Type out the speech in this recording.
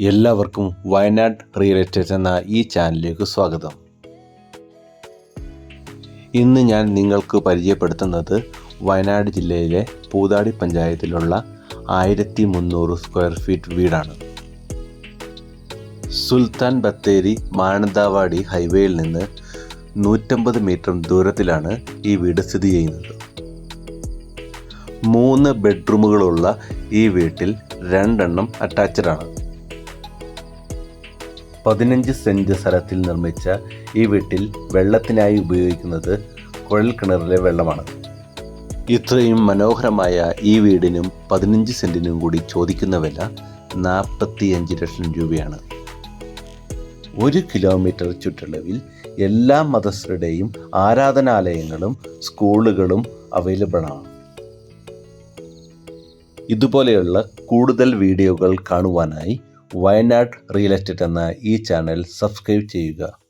എല്ലാവർക്കും Wayanad real estate എന്ന ഈ ചാനലിലേക്ക് സ്വാഗതം. ഇന്ന് ഞാൻ നിങ്ങൾക്ക് പരിചയപ്പെടുത്തുന്നത് വയനാട് ജില്ലയിലെ പൂതാടി പഞ്ചായത്തിലുള്ള ആയിരത്തി മുന്നൂറ് സ്ക്വയർ ഫീറ്റ് വീടാണ്. സുൽത്താൻ ബത്തേരി മാനന്തവാടി ഹൈവേയിൽ നിന്ന് നൂറ്റമ്പത് മീറ്റർ ദൂരത്തിലാണ് ഈ വീട് സ്ഥിതി ചെയ്യുന്നത്. മൂന്ന് ബെഡ്റൂമുകളുള്ള ഈ വീട്ടിൽ രണ്ടെണ്ണം അറ്റാച്ച്ഡ് ആണ്. പതിനഞ്ച് സെന്റ് സ്ഥലത്തിൽ നിർമ്മിച്ച ഈ വീട്ടിൽ വെള്ളത്തിനായി ഉപയോഗിക്കുന്നത് കുഴൽ കിണറിലെ വെള്ളമാണ്. ഇത്രയും മനോഹരമായ ഈ വീടിനും പതിനഞ്ച് സെന്റിനും കൂടി ചോദിക്കുന്ന വില നാൽപ്പത്തിയഞ്ച് ലക്ഷം രൂപയാണ്. ഒരു കിലോമീറ്റർ ചുറ്റളവിൽ എല്ലാ മതസ്ഥരുടെയും ആരാധനാലയങ്ങളും സ്കൂളുകളും അവൈലബിളാണ് ഇതുപോലെയുള്ള കൂടുതൽ വീഡിയോകൾ കാണുവാനായി വയനാട് റിയൽ എസ്റ്റേറ്റ് എന്ന ഈ ചാനൽ സബ്സ്ക്രൈബ് ചെയ്യുക.